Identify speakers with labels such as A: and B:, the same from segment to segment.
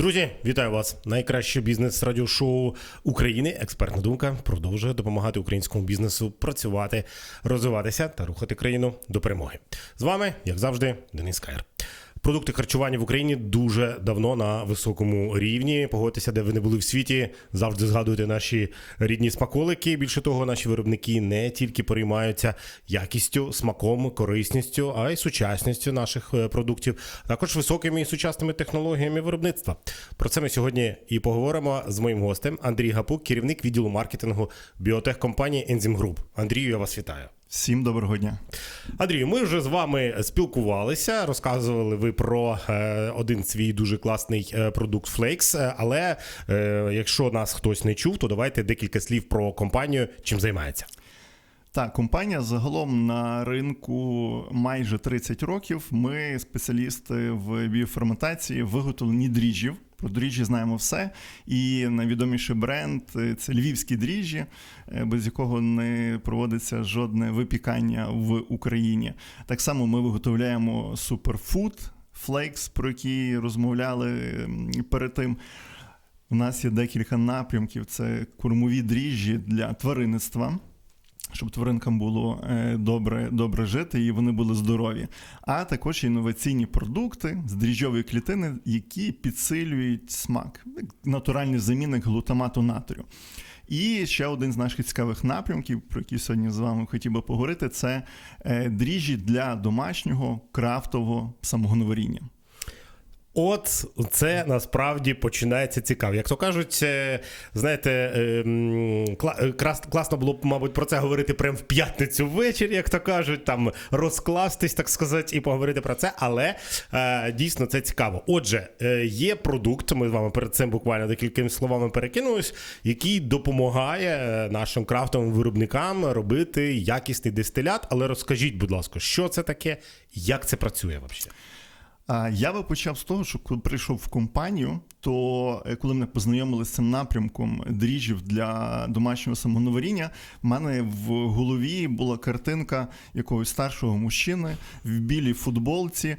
A: Друзі, вітаю вас! Найкраще бізнес радіошоу України. Експертна думка продовжує допомагати українському бізнесу працювати, розвиватися та рухати країну до перемоги. З вами, як завжди, Денис Кайр. Продукти харчування в Україні дуже давно на високому рівні. Погодьтеся, де ви не були в світі. Завжди згадуйте наші рідні смаколики. Більше того, наші виробники не тільки переймаються якістю, смаком, корисністю, а й сучасністю наших е, продуктів, також високими і сучасними технологіями виробництва. Про це ми сьогодні і поговоримо з моїм гостем Андрій Гапук, керівник відділу маркетингу біотехкомпанії Enzym Group. Андрію, я вас вітаю.
B: Всім доброго дня.
A: Андрію, ми вже з вами спілкувалися, розказували ви про е, один свій дуже класний е, продукт Flakes, е, Але якщо нас хтось не чув, то давайте декілька слів про компанію, чим займається.
B: Так, компанія загалом на ринку майже 30 років. Ми спеціалісти в біоферментації, виготовлені дріжджів. Про дріжджі знаємо все. І найвідоміший бренд це львівські дріжджі, без якого не проводиться жодне випікання в Україні. Так само ми виготовляємо суперфуд флейкс, про які розмовляли перед тим. У нас є декілька напрямків: це кормові дріжджі для тваринництва. Щоб тваринкам було добре добре жити і вони були здорові, а також інноваційні продукти з дріжджової клітини, які підсилюють смак, натуральний замінник глутамату натрію. І ще один з наших цікавих напрямків, про які сьогодні з вами хотів би поговорити, це дріжджі для домашнього крафтового самогоноваріння.
A: От це насправді починається цікаво. Як то кажуть, знаєте, ем, класно було б, мабуть, про це говорити прямо в п'ятницю ввечері, як то кажуть, там розкластись, так сказати, і поговорити про це. Але е, дійсно це цікаво. Отже, е, є продукт. Ми з вами перед цим буквально декількими словами перекинулись, який допомагає е, нашим крафтовим виробникам робити якісний дистилят. Але розкажіть, будь ласка, що це таке, як це працює взагалі?
B: Я би почав з того, що коли прийшов в компанію, то коли мене познайомили з цим напрямком дріжджів для домашнього самоноворіння, в мене в голові була картинка якогось старшого мужчини в білій футболці,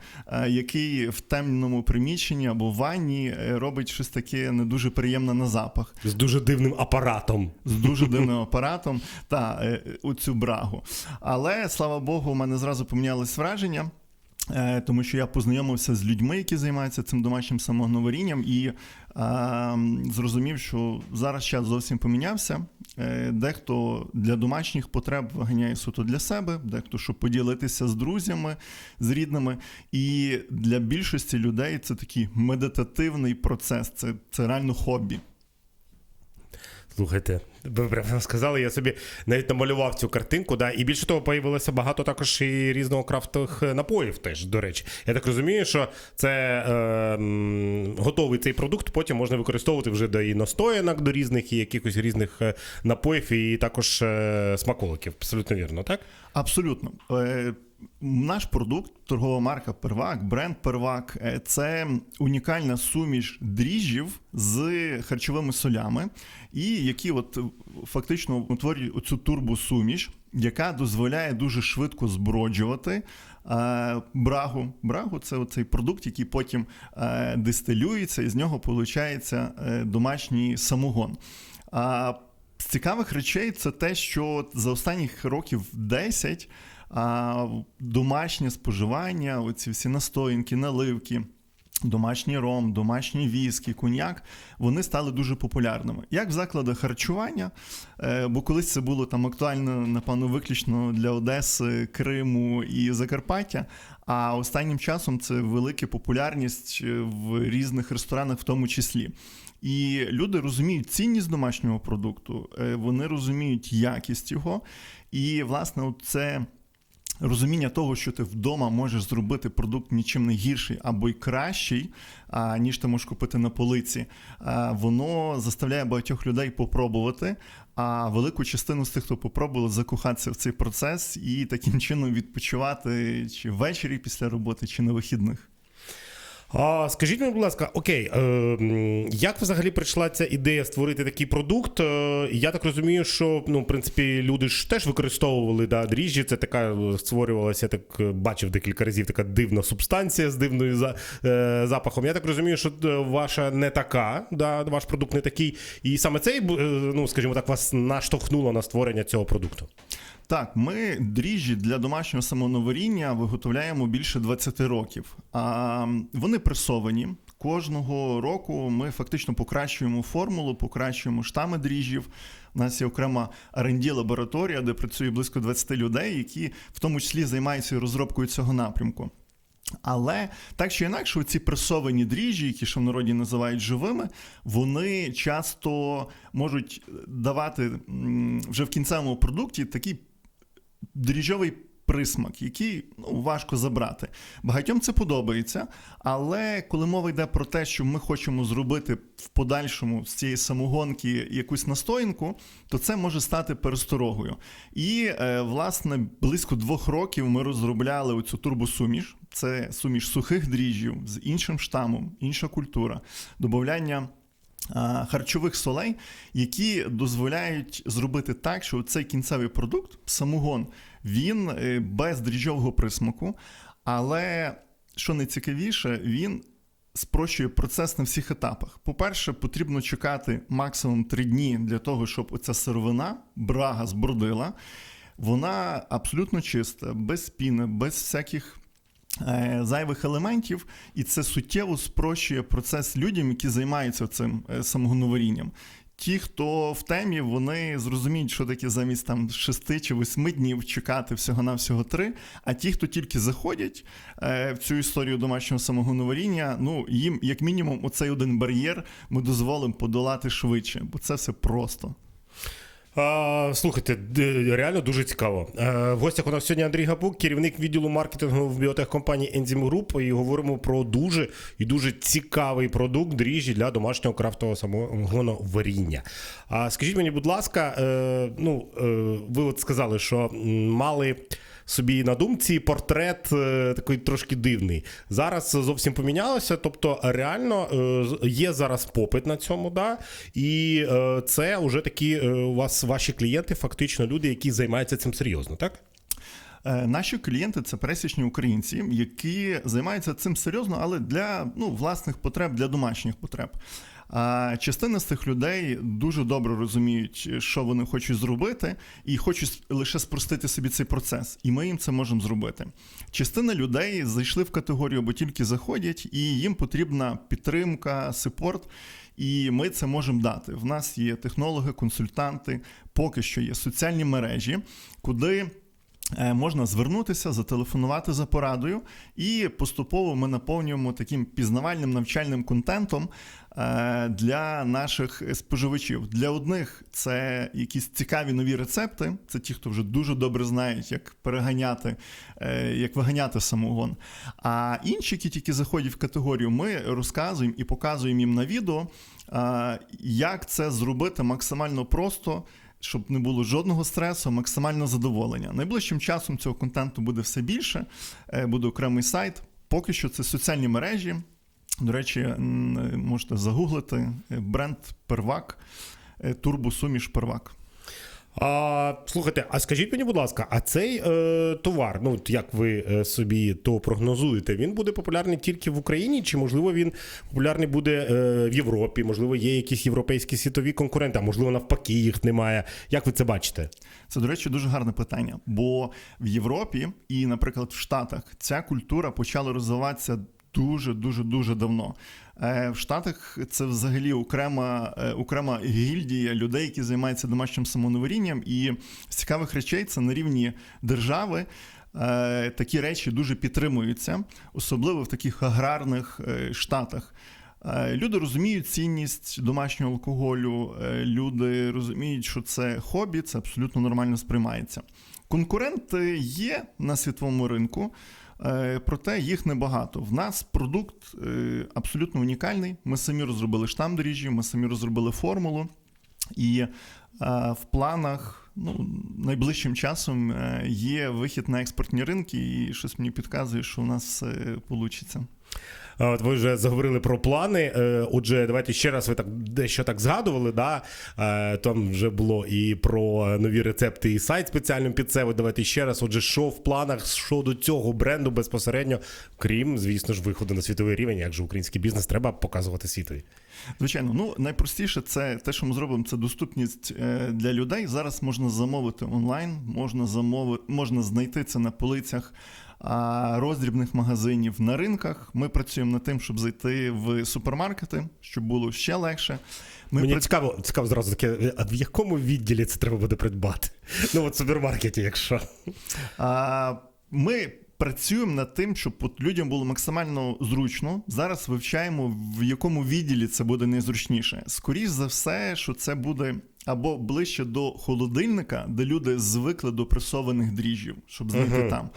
B: який в темному приміщенні або в ванні робить щось таке не дуже приємне на запах.
A: З дуже дивним апаратом.
B: З дуже дивним апаратом та оцю брагу. Але слава Богу, у мене зразу помінялось враження. Тому що я познайомився з людьми, які займаються цим домашнім самогоноворінням, і а, зрозумів, що зараз час зовсім помінявся. Дехто для домашніх потреб виганяє суто для себе, дехто щоб поділитися з друзями, з рідними. І для більшості людей це такий медитативний процес, це, це реально хобі.
A: Слухайте, ви прямо сказали, я собі навіть намалював цю картинку, да, і більше того, появилося багато також і різного крафтових напоїв. Теж до речі, я так розумію, що це е, готовий цей продукт, потім можна використовувати вже до і настоянок, до різних і якихось різних напоїв, і також е, смаколиків. Абсолютно вірно, так?
B: Абсолютно. Е, наш продукт, торгова марка Первак, бренд Первак це унікальна суміш дріжджів з харчовими солями, і які от фактично утворюють оцю турбосуміш, яка дозволяє дуже швидко зброджувати брагу. Брагу це цей продукт, який потім дистилюється, і з нього виходить домашній самогон. З цікавих речей це те, що за останніх років 10 а, домашнє споживання, оці всі настоянки, наливки. Домашній ром, домашній віскі, коньяк, вони стали дуже популярними. Як в закладах харчування, бо колись це було там актуально, напевно, виключно для Одеси, Криму і Закарпаття. А останнім часом це велика популярність в різних ресторанах, в тому числі. І люди розуміють цінність домашнього продукту, вони розуміють якість його. І, власне, це розуміння того, що ти вдома можеш зробити продукт нічим не гірший або й кращий, ніж ти можеш купити на полиці, воно заставляє багатьох людей попробувати. А велику частину з тих, хто попробували закохатися в цей процес і таким чином відпочивати чи ввечері після роботи, чи на вихідних.
A: А скажіть мені, будь ласка, окей, е, як взагалі прийшла ця ідея створити такий продукт? Е, я так розумію, що ну, в принципі, люди ж теж використовували да, дріжджі. Це така е, створювалася, так е, бачив декілька разів, така дивна субстанція з дивною за, е, запахом. Я так розумію, що е, ваша не така, да, ваш продукт не такий. І саме цей, ну скажімо так, вас наштовхнуло на створення цього продукту.
B: Так, ми дріжджі для домашнього самоноворіння виготовляємо більше 20 років. А вони пресовані. Кожного року ми фактично покращуємо формулу, покращуємо штами дріжджів. У нас є окрема R&D лабораторія, де працює близько 20 людей, які в тому числі займаються розробкою цього напрямку. Але так чи інакше, ці пресовані дріжджі, які ще в народі називають живими, вони часто можуть давати вже в кінцевому продукті такий дріжджовий присмак, який ну, важко забрати. Багатьом це подобається, але коли мова йде про те, що ми хочемо зробити в подальшому з цієї самогонки якусь настоянку, то це може стати пересторогою. І, е, власне, близько двох років ми розробляли оцю турбосуміш. Це суміш сухих дріжджів з іншим штамом, інша культура, додавання харчових солей, які дозволяють зробити так, що цей кінцевий продукт, самогон, він е, без дріжджового присмаку, але що найцікавіше, він спрощує процес на всіх етапах. По-перше, потрібно чекати максимум 3 дні для того, щоб оця сировина, брага збродила. Вона абсолютно чиста, без піни, без всяких е, зайвих елементів, і це суттєво спрощує процес людям, які займаються цим е, самогоноварінням. Ті, хто в темі, вони зрозуміють, що таке замість там 6 чи 8 днів чекати всього-навсього 3. А ті, хто тільки заходять е, в цю історію домашнього самогоноваріння, ну їм, як мінімум, оцей один бар'єр ми дозволимо подолати швидше, бо це все просто.
A: А, слухайте, реально дуже цікаво. А, В гостях у нас сьогодні Андрій Гапук, керівник відділу маркетингу в біотехкомпанії Enzyme Group, і говоримо про дуже і дуже цікавий продукт дріжджі для домашнього крафтового самогоноваріння. А скажіть мені, будь ласка, е, ну е, ви от сказали, що мали. Собі на думці портрет е, такий трошки дивний. Зараз зовсім помінялося. Тобто, реально е, є зараз попит на цьому, да? і е, це вже такі у вас ваші клієнти, фактично люди, які займаються цим серйозно, так?
B: Е, Наші клієнти це пересічні українці, які займаються цим серйозно, але для ну, власних потреб, для домашніх потреб. А частина з цих людей дуже добре розуміють, що вони хочуть зробити, і хочуть лише спростити собі цей процес. І ми їм це можемо зробити. Частина людей зайшли в категорію, бо тільки заходять, і їм потрібна підтримка, сепорт. І ми це можемо дати. В нас є технологи, консультанти, поки що є соціальні мережі, куди. Е, Можна звернутися, зателефонувати за порадою, і поступово ми наповнюємо таким пізнавальним навчальним контентом е, для наших споживачів. Для одних це якісь цікаві нові рецепти. Це ті, хто вже дуже добре знають, як переганяти, е, як виганяти самогон. А інші, які тільки заходять в категорію, ми розказуємо і показуємо їм на відео, як це зробити максимально просто щоб не було жодного стресу, максимально задоволення. Найближчим часом цього контенту буде все більше, е, буде окремий сайт. Поки що це соціальні мережі. До речі, можете загуглити е, бренд Первак, е, турбосуміш Первак.
A: А, слухайте, а скажіть мені, будь ласка, а цей е, товар, ну як ви е, собі то прогнозуєте, він буде популярний тільки в Україні, чи можливо він популярний буде е, в Європі? Можливо, є якісь європейські світові конкуренти, а можливо навпаки їх немає. Як ви це бачите?
B: Це, до речі, дуже гарне питання. Бо в Європі і, наприклад, в Штатах ця культура почала розвиватися дуже, дуже, дуже давно. Е, В Штатах це взагалі окрема, е, окрема гільдія людей, які займаються домашнім самоноворінням. І з цікавих речей це на рівні держави. е, Такі речі дуже підтримуються, особливо в таких аграрних штатах. Люди розуміють цінність домашнього алкоголю, люди розуміють, що це хобі, це абсолютно нормально сприймається. Конкуренти є на світовому ринку, проте їх небагато. В нас продукт е, абсолютно унікальний. Ми самі розробили штам доріжі, ми самі розробили формулу. І е, в планах ну, найближчим часом е, є вихід на експортні ринки, і щось мені підказує, що у нас вийде.
A: От ви вже заговорили про плани. Е, Отже, давайте ще раз ви так дещо так згадували. Да? Е, Там вже було і про нові рецепти, і сайт спеціально під це. Давайте ще раз. Отже, що в планах щодо цього бренду безпосередньо, крім, звісно ж, виходу на світовий рівень, як же український бізнес треба показувати світові.
B: Звичайно, ну найпростіше це те, що ми зробимо, це доступність е, для людей. Зараз можна замовити онлайн, можна замовити, можна знайти це на полицях роздрібних магазинів на ринках. Ми працюємо над тим, щоб зайти в супермаркети, щоб було ще легше. Ми
A: Мені
B: пра-
A: цікаво, цікаво зразу таке, а в якому відділі це треба буде придбати? Ну, от в супермаркеті, якщо.
B: А, Ми працюємо над тим, щоб от людям було максимально зручно. Зараз вивчаємо, в якому відділі це буде найзручніше. Скоріше за все, що це буде або ближче до холодильника, де люди звикли до пресованих дріжджів, щоб знайти там.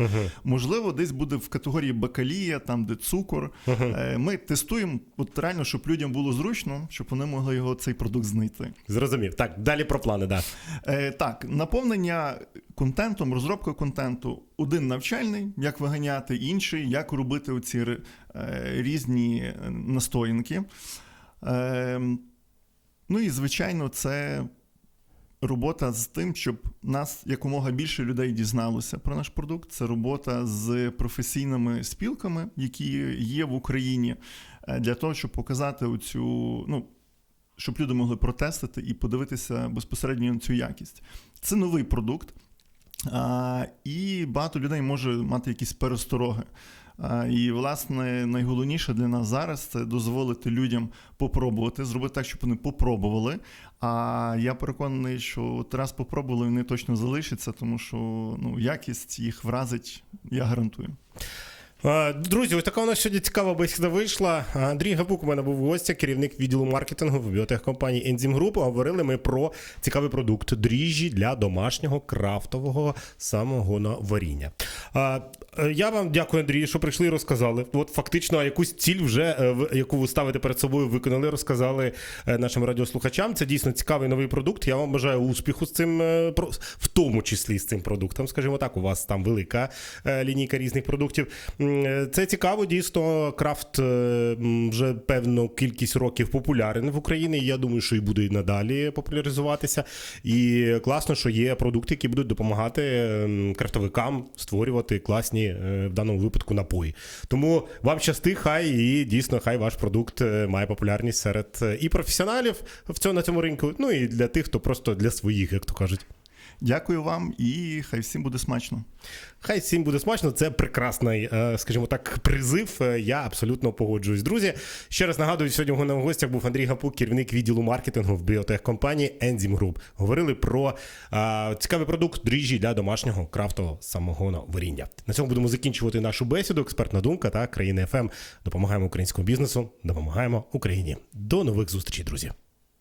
B: Можливо, десь буде в категорії бакалія, там де цукор. Е, Ми тестуємо, от реально, щоб людям було зручно, щоб вони могли його цей продукт знайти.
A: Зрозумів. Так, далі про плани, да.
B: Е, так, наповнення контентом, розробка контенту. Один навчальний, як виганяти, інший, як робити оці е, різні е, настоянки. Е, ну і, звичайно, це робота з тим, щоб нас якомога більше людей дізналося про наш продукт. Це робота з професійними спілками, які є в Україні, е, для того, щоб показати оцю, ну, щоб люди могли протестити і подивитися безпосередньо на цю якість. Це новий продукт, а, і багато людей може мати якісь перестороги. А, і, власне, найголовніше для нас зараз це дозволити людям попробувати, зробити так, щоб вони попробували. А я переконаний, що от раз попробували, вони точно залишаться, тому що ну, якість їх вразить, я гарантую.
A: Е, Друзі, ось така у нас сьогодні цікава бесіда вийшла. Андрій Габук у мене був гостя, керівник відділу маркетингу в біотехкомпанії Enzyme Group. Говорили ми про цікавий продукт дріжджі для домашнього крафтового самогоноваріння. Е, е, Я вам дякую, Андрій, що прийшли і розказали. От фактично якусь ціль, вже яку ви ставите перед собою, виконали, розказали нашим радіослухачам. Це дійсно цікавий новий продукт. Я вам бажаю успіху з цим, в тому числі з цим продуктом. Скажімо так, у вас там велика лінійка різних продуктів. Це цікаво, дійсно. Крафт е, вже певну кількість років популярен в Україні. Я думаю, що і буде і надалі популяризуватися. І класно, що є продукти, які будуть допомагати ем, крафтовикам створювати класні е, в даному випадку напої. Тому вам щасти, хай і дійсно хай ваш продукт е, має популярність серед і професіоналів в цьому на цьому ринку, ну і для тих, хто просто для своїх, як то кажуть.
B: Дякую вам і хай всім буде смачно.
A: Хай всім буде смачно. Це прекрасний, е, скажімо так, призив. Е, Я абсолютно погоджуюсь. Друзі, ще раз нагадую, сьогодні в мене в гостях був Андрій Гапук, керівник відділу маркетингу в біотехкомпанії Enzyme Group. Говорили про е, цікавий продукт дріжджі для домашнього крафтового самогону варіння. На цьому будемо закінчувати нашу бесіду. Експертна думка та країни ФМ. Допомагаємо українському бізнесу, допомагаємо Україні. До нових зустрічей, друзі.